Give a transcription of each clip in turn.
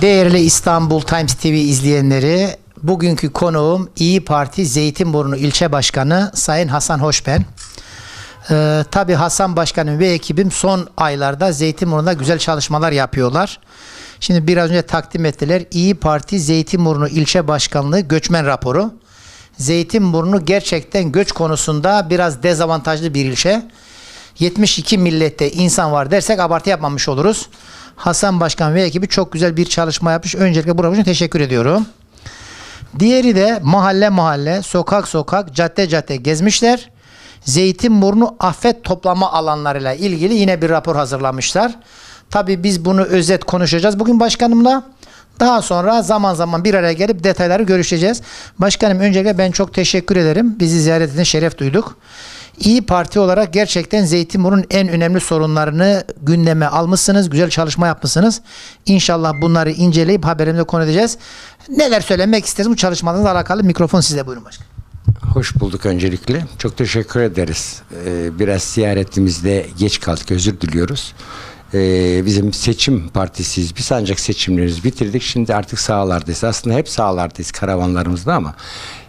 Değerli İstanbul Times TV izleyenleri, bugünkü konuğum İyi Parti Zeytinburnu İlçe Başkanı Sayın Hasan Hoşben. Ee, Tabi Hasan Başkanım ve ekibim son aylarda Zeytinburnu'nda güzel çalışmalar yapıyorlar. Şimdi biraz önce takdim ettiler. İyi Parti Zeytinburnu İlçe Başkanlığı göçmen raporu. Zeytinburnu gerçekten göç konusunda biraz dezavantajlı bir ilçe. 72 millette insan var dersek abartı yapmamış oluruz. Hasan Başkan ve ekibi çok güzel bir çalışma yapmış. Öncelikle bu için teşekkür ediyorum. Diğeri de mahalle mahalle, sokak sokak, cadde cadde gezmişler. Zeytinburnu afet toplama alanlarıyla ilgili yine bir rapor hazırlamışlar. Tabii biz bunu özet konuşacağız bugün başkanımla. Daha sonra zaman zaman bir araya gelip detayları görüşeceğiz. Başkanım öncelikle ben çok teşekkür ederim. Bizi ziyaretine şeref duyduk. İyi Parti olarak gerçekten Zeytinburnu'nun en önemli sorunlarını gündeme almışsınız. Güzel çalışma yapmışsınız. İnşallah bunları inceleyip haberimize konu edeceğiz. Neler söylemek istersiniz bu çalışmalarınızla alakalı? Mikrofon sizde buyurun başkanım. Hoş bulduk öncelikle. Çok teşekkür ederiz. Ee, biraz ziyaretimizde geç kaldık. Özür diliyoruz. Ee, bizim seçim partisiyiz. Biz ancak seçimlerimizi bitirdik. Şimdi artık sahalardayız. Aslında hep sahalardayız karavanlarımızda ama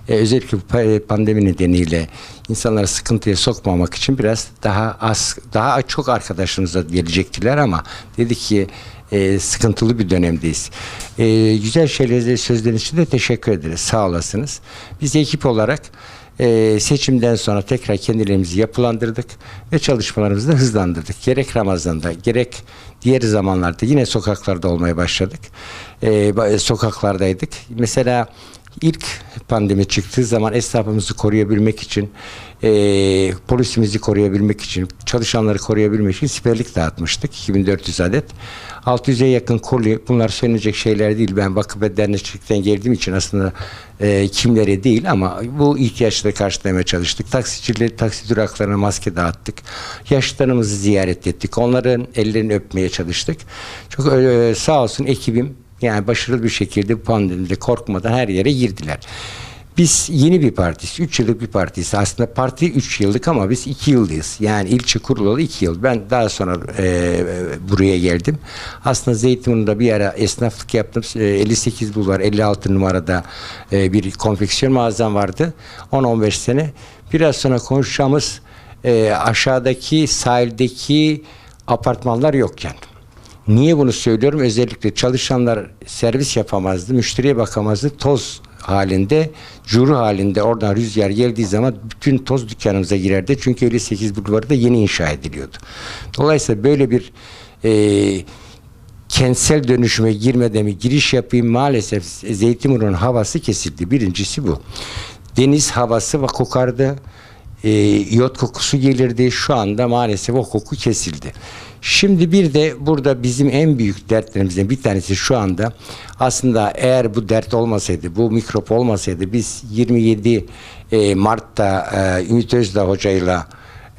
e, özellikle pa- pandemi nedeniyle insanları sıkıntıya sokmamak için biraz daha az, daha çok arkadaşlarımız da gelecektiler ama dedik ki e, sıkıntılı bir dönemdeyiz. E, güzel şeyler sözleriniz için de teşekkür ederiz. Sağ olasınız. Biz ekip olarak e, seçimden sonra tekrar kendilerimizi yapılandırdık ve çalışmalarımızı da hızlandırdık. Gerek Ramazan'da gerek diğer zamanlarda yine sokaklarda olmaya başladık. E, ba- sokaklardaydık. Mesela ilk pandemi çıktığı zaman esnafımızı koruyabilmek için, e, polisimizi koruyabilmek için, çalışanları koruyabilmek için siperlik dağıtmıştık. 2400 adet. 600'e yakın koli. Bunlar söylenecek şeyler değil. Ben vakıf ve dernekçilikten geldiğim için aslında e, kimlere değil ama bu ihtiyaçları karşılamaya çalıştık. Taksicileri, taksi duraklarına maske dağıttık. Yaşlılarımızı ziyaret ettik. Onların ellerini öpmeye çalıştık. Çok e, sağ olsun ekibim yani başarılı bir şekilde bu pandemide korkmadan her yere girdiler. Biz yeni bir partiyiz. 3 yıllık bir partiyiz. Aslında parti 3 yıllık ama biz 2 yıldayız. Yani ilçe kurulalı 2 yıl. Ben daha sonra e, buraya geldim. Aslında Zeytinburnu'nda bir ara esnaflık yaptım. E, 58 Bulvar 56 numarada e, bir konfeksiyon mağazam vardı. 10-15 sene. Biraz sonra konuşacağımız e, aşağıdaki sahildeki apartmanlar yokken. Niye bunu söylüyorum? Özellikle çalışanlar servis yapamazdı, müşteriye bakamazdı. Toz halinde, curu halinde oradan rüzgar geldiği zaman bütün toz dükkanımıza girerdi. Çünkü 58 bulvarı da yeni inşa ediliyordu. Dolayısıyla böyle bir e, kentsel dönüşüme girmeden mi giriş yapayım maalesef Zeytinburnu'nun havası kesildi. Birincisi bu. Deniz havası kokardı. E, iot kokusu gelirdi. Şu anda maalesef o koku kesildi. Şimdi bir de burada bizim en büyük dertlerimizden bir tanesi şu anda aslında eğer bu dert olmasaydı, bu mikrop olmasaydı biz 27 e, Mart'ta e, Ümit Özdağ hocayla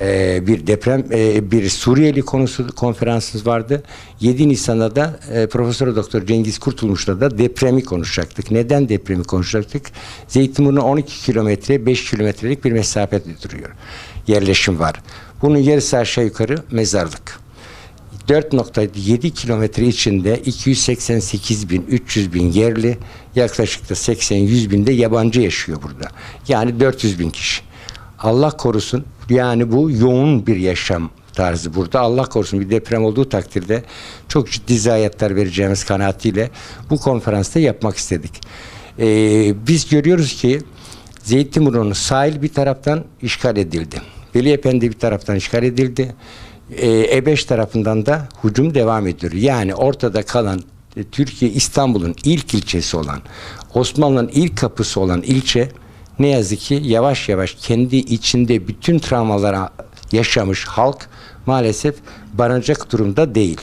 e, bir deprem e, bir Suriyeli konusu konferansımız vardı. 7 Nisan'da da e, Profesör Doktor Cengiz Kurtulmuş'la da depremi konuşacaktık. Neden depremi konuşacaktık? Zeytinburnu 12 kilometre 5 kilometrelik bir mesafede duruyor. Yerleşim var. Bunun yarısı aşağı yukarı mezarlık. 4.7 kilometre içinde 288 bin, 300 bin yerli, yaklaşık da 80-100 bin de yabancı yaşıyor burada. Yani 400 bin kişi. Allah korusun yani bu yoğun bir yaşam tarzı burada. Allah korusun bir deprem olduğu takdirde çok ciddi zayiatlar vereceğimiz kanaatiyle bu konferansta yapmak istedik. Ee, biz görüyoruz ki Zeytinburnu'nun sahil bir taraftan işgal edildi. Veli Efendi bir taraftan işgal edildi. Ee, E5 tarafından da hücum devam ediyor. Yani ortada kalan e, Türkiye İstanbul'un ilk ilçesi olan Osmanlı'nın ilk kapısı olan ilçe ne yazık ki yavaş yavaş kendi içinde bütün travmalara yaşamış halk maalesef barınacak durumda değil.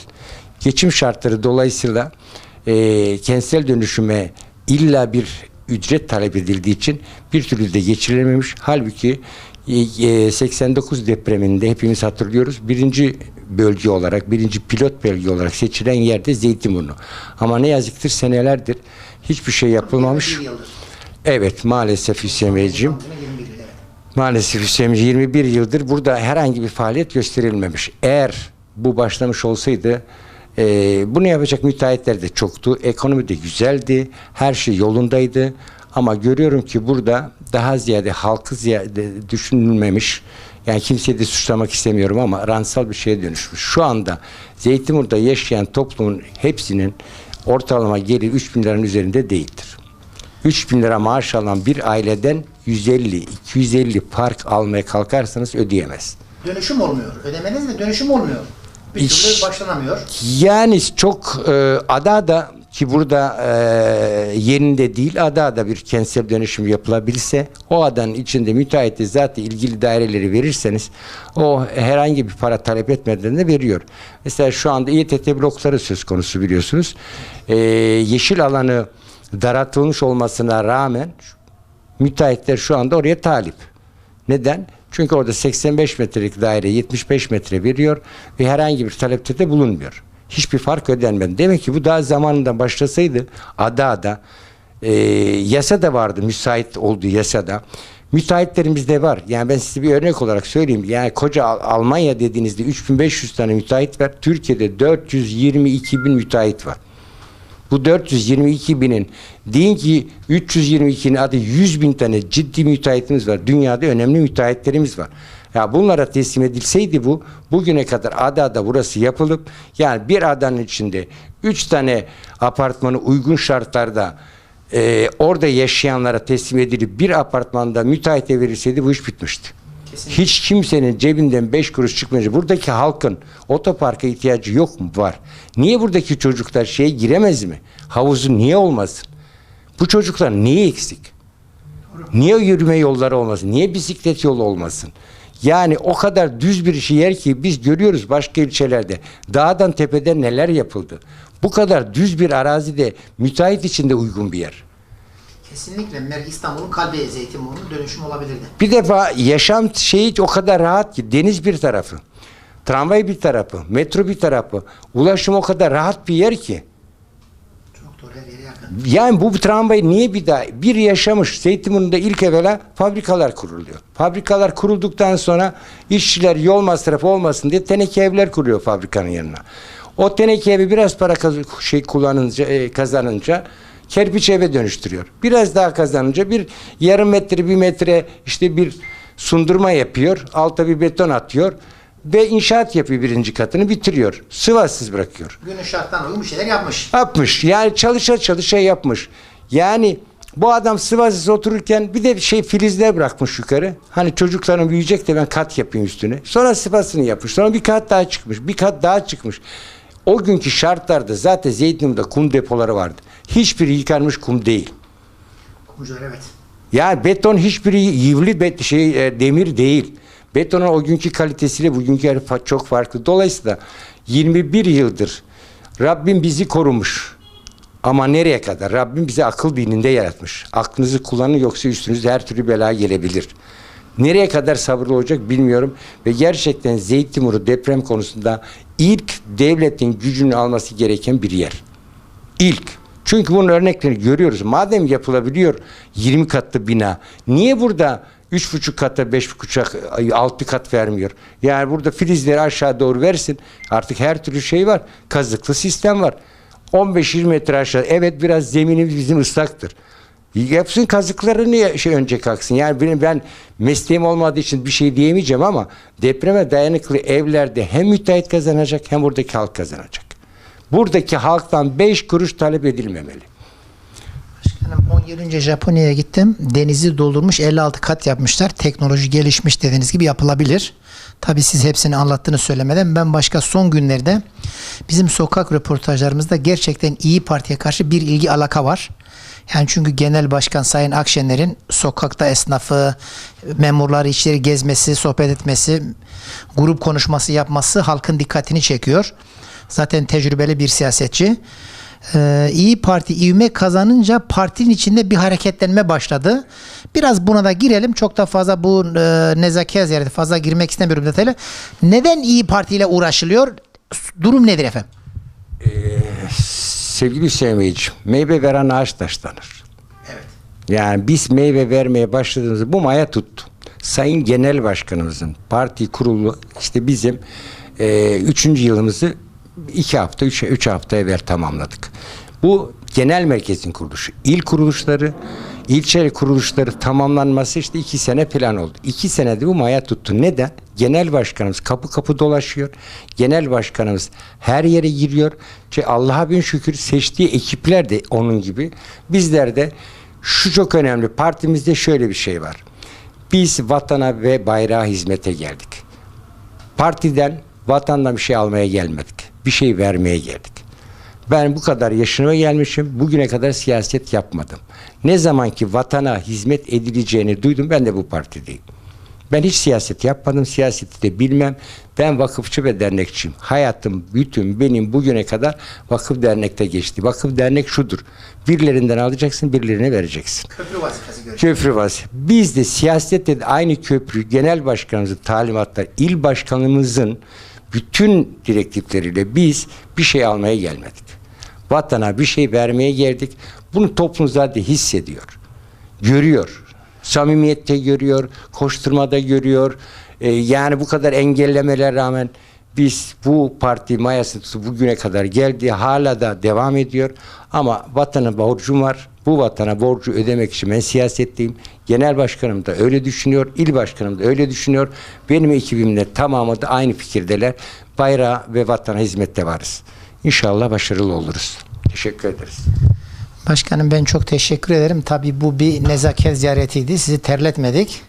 Geçim şartları dolayısıyla e, kentsel dönüşüme illa bir ücret talep edildiği için bir türlü de geçirilememiş. Halbuki e, 89 depreminde hepimiz hatırlıyoruz. Birinci bölge olarak, birinci pilot bölge olarak seçilen yerde Zeytinburnu. Ama ne yazıktır senelerdir hiçbir şey yapılmamış. Evet maalesef Hüseyin Beyciğim. Maalesef Hüseyin Bey, 21 yıldır burada herhangi bir faaliyet gösterilmemiş. Eğer bu başlamış olsaydı E, bunu yapacak müteahhitler de çoktu. Ekonomi de güzeldi. Her şey yolundaydı. Ama görüyorum ki burada daha ziyade halkı ziyade düşünülmemiş. Yani kimseyi de suçlamak istemiyorum ama ransal bir şeye dönüşmüş. Şu anda Zeytinburnu'da yaşayan toplumun hepsinin ortalama geliri 3 bin liranın üzerinde değildir. 3 bin lira maaş alan bir aileden 150-250 park almaya kalkarsanız ödeyemez. Dönüşüm olmuyor. Ödemeniz de dönüşüm olmuyor. Bir İş- türlü başlanamıyor. Yani çok e, Adada ki burada e, yerinde değil Adada bir kentsel dönüşüm yapılabilse o adanın içinde müteahhite zaten ilgili daireleri verirseniz o herhangi bir para talep etmeden de veriyor. Mesela şu anda İETT blokları söz konusu biliyorsunuz. E, yeşil alanı daraltılmış olmasına rağmen müteahhitler şu anda oraya talip. Neden? Çünkü orada 85 metrelik daire 75 metre veriyor ve herhangi bir talepte de bulunmuyor. Hiçbir fark ödenmedi. Demek ki bu daha zamanında başlasaydı ada ada e, yasa da vardı müsait olduğu yasada. Müteahhitlerimiz de var. Yani ben size bir örnek olarak söyleyeyim. Yani koca Al- Almanya dediğinizde 3500 tane müteahhit var. Türkiye'de 422 bin müteahhit var. Bu 422 binin deyin ki 322'nin adı 100 bin tane ciddi müteahhitimiz var. Dünyada önemli müteahhitlerimiz var. Ya bunlara teslim edilseydi bu bugüne kadar ada ada burası yapılıp yani bir adanın içinde 3 tane apartmanı uygun şartlarda e, orada yaşayanlara teslim edilip bir apartmanda müteahhite verilseydi bu iş bitmişti. Kesinlikle. Hiç kimsenin cebinden 5 kuruş çıkmayacak. Buradaki halkın otoparka ihtiyacı yok mu? Var. Niye buradaki çocuklar şeye giremez mi? Havuzu niye olmasın? Bu çocuklar niye eksik? Niye yürüme yolları olmasın? Niye bisiklet yolu olmasın? Yani o kadar düz bir yer ki biz görüyoruz başka ilçelerde. Dağdan tepeden neler yapıldı. Bu kadar düz bir arazide müteahhit için de uygun bir yer. Kesinlikle Mer İstanbul'un kalbi Zeytinburnu dönüşüm olabilirdi. Bir defa yaşam şeyi o kadar rahat ki deniz bir tarafı, tramvay bir tarafı, metro bir tarafı, ulaşım o kadar rahat bir yer ki. Çok doğru her yere yakın. Yani bu tramvay niye bir daha bir yaşamış Zeytinburnu'nda ilk evvela fabrikalar kuruluyor. Fabrikalar kurulduktan sonra işçiler yol masrafı olmasın diye teneke evler kuruyor fabrikanın yanına. O teneke evi biraz para kaz- şey kullanınca e, kazanınca kerpiç eve dönüştürüyor. Biraz daha kazanınca bir yarım metre bir metre işte bir sundurma yapıyor. Alta bir beton atıyor ve inşaat yapıyor birinci katını bitiriyor. Sıvasız bırakıyor Günün şartlarına uygun bir şeyler yapmış. yapmış. Yani çalışa çalışa yapmış. Yani bu adam Sivas'ta otururken bir de şey filizler bırakmış yukarı. Hani çocukların büyüyecek de ben kat yapayım üstüne. Sonra Sivas'ını yapmış. Sonra bir kat daha çıkmış. Bir kat daha çıkmış. O günkü şartlarda zaten Zeytinburnu'da kum depoları vardı. Hiçbiri yıkanmış kum değil. Kumcular evet. Yani beton hiçbiri yivli bet şey e, demir değil. Betonun o günkü kalitesiyle bugünkü çok farklı. Dolayısıyla 21 yıldır Rabbim bizi korumuş. Ama nereye kadar? Rabbim bizi akıl dininde yaratmış. Aklınızı kullanın yoksa üstünüze her türlü bela gelebilir. Nereye kadar sabırlı olacak bilmiyorum. Ve gerçekten Zeytinburnu deprem konusunda ilk devletin gücünü alması gereken bir yer. İlk. Çünkü bunun örneklerini görüyoruz. Madem yapılabiliyor 20 katlı bina, niye burada 3,5 kata 5,5 6 kat vermiyor? Yani burada filizleri aşağı doğru versin. Artık her türlü şey var. Kazıklı sistem var. 15-20 metre aşağı. Evet biraz zeminimiz bizim ıslaktır. Yapsın kazıklarını ya- şey önce kalksın. Yani benim ben mesleğim olmadığı için bir şey diyemeyeceğim ama depreme dayanıklı evlerde hem müteahhit kazanacak hem buradaki halk kazanacak. Buradaki halktan 5 kuruş talep edilmemeli. Başkanım 10 yıl önce Japonya'ya gittim. Denizi doldurmuş 56 kat yapmışlar. Teknoloji gelişmiş dediğiniz gibi yapılabilir. Tabii siz hepsini anlattığını söylemeden ben başka son günlerde bizim sokak röportajlarımızda gerçekten iyi Parti'ye karşı bir ilgi alaka var. Yani çünkü Genel Başkan Sayın Akşener'in sokakta esnafı, memurları içeri gezmesi, sohbet etmesi, grup konuşması yapması halkın dikkatini çekiyor. Zaten tecrübeli bir siyasetçi. Ee, İyi Parti ivme kazanınca partinin içinde bir hareketlenme başladı. Biraz buna da girelim. Çok da fazla bu e, nezaket ziyareti fazla girmek istemiyorum detaylı. Neden İyi Parti ile uğraşılıyor? Durum nedir efendim? Sevgili Hüseyin Beyciğim, meyve veren ağaç taşlanır. Evet. Yani biz meyve vermeye başladığımızda bu maya tuttu. Sayın Genel Başkanımızın parti kurulu işte bizim e, üçüncü yılımızı iki hafta, üç, üç hafta evvel tamamladık. Bu genel merkezin kuruluşu. İl kuruluşları, ilçe kuruluşları tamamlanması işte iki sene plan oldu. İki senede bu maya tuttu. Neden? Genel başkanımız kapı kapı dolaşıyor. Genel başkanımız her yere giriyor. Şey Allah'a bin şükür seçtiği ekipler de onun gibi. Bizler de şu çok önemli. Partimizde şöyle bir şey var. Biz vatana ve bayrağa hizmete geldik. Partiden, vatandan bir şey almaya gelmedik. Bir şey vermeye geldik. Ben bu kadar yaşıma gelmişim. Bugüne kadar siyaset yapmadım. Ne zaman ki vatana hizmet edileceğini duydum ben de bu partideyim. Ben hiç siyaset yapmadım. Siyaseti de bilmem. Ben vakıfçı ve dernekçiyim. Hayatım bütün benim bugüne kadar vakıf dernekte geçti. Vakıf dernek şudur. Birilerinden alacaksın, birilerine vereceksin. Köprü vazifesi görüyoruz. Köprü var. Biz de siyasette de aynı köprü genel başkanımızın talimatlar, il başkanımızın bütün direktifleriyle biz bir şey almaya gelmedik. Vatana bir şey vermeye geldik. Bunu toplum zaten hissediyor. Görüyor. Samimiyette görüyor, koşturmada görüyor. Ee, yani bu kadar engellemeler rağmen biz bu parti mayası bugüne kadar geldi. Hala da devam ediyor. Ama vatana borcum var. Bu vatana borcu ödemek için ben siyasetteyim. Genel başkanım da öyle düşünüyor. il başkanım da öyle düşünüyor. Benim ekibimle tamamı da aynı fikirdeler. Bayrağa ve vatana hizmette varız. İnşallah başarılı oluruz. Teşekkür ederiz. Başkanım ben çok teşekkür ederim. Tabii bu bir nezaket ziyaretiydi. Sizi terletmedik.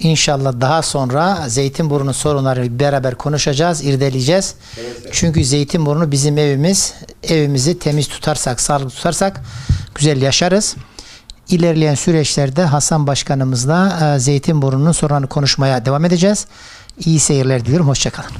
İnşallah daha sonra Zeytinburnu sorunları beraber konuşacağız, irdeleyeceğiz. Çünkü Zeytinburnu bizim evimiz. Evimizi temiz tutarsak, sağlıklı tutarsak güzel yaşarız. İlerleyen süreçlerde Hasan Başkanımızla e, Zeytinburnu'nun sorunlarını konuşmaya devam edeceğiz. İyi seyirler diliyorum. Hoşçakalın.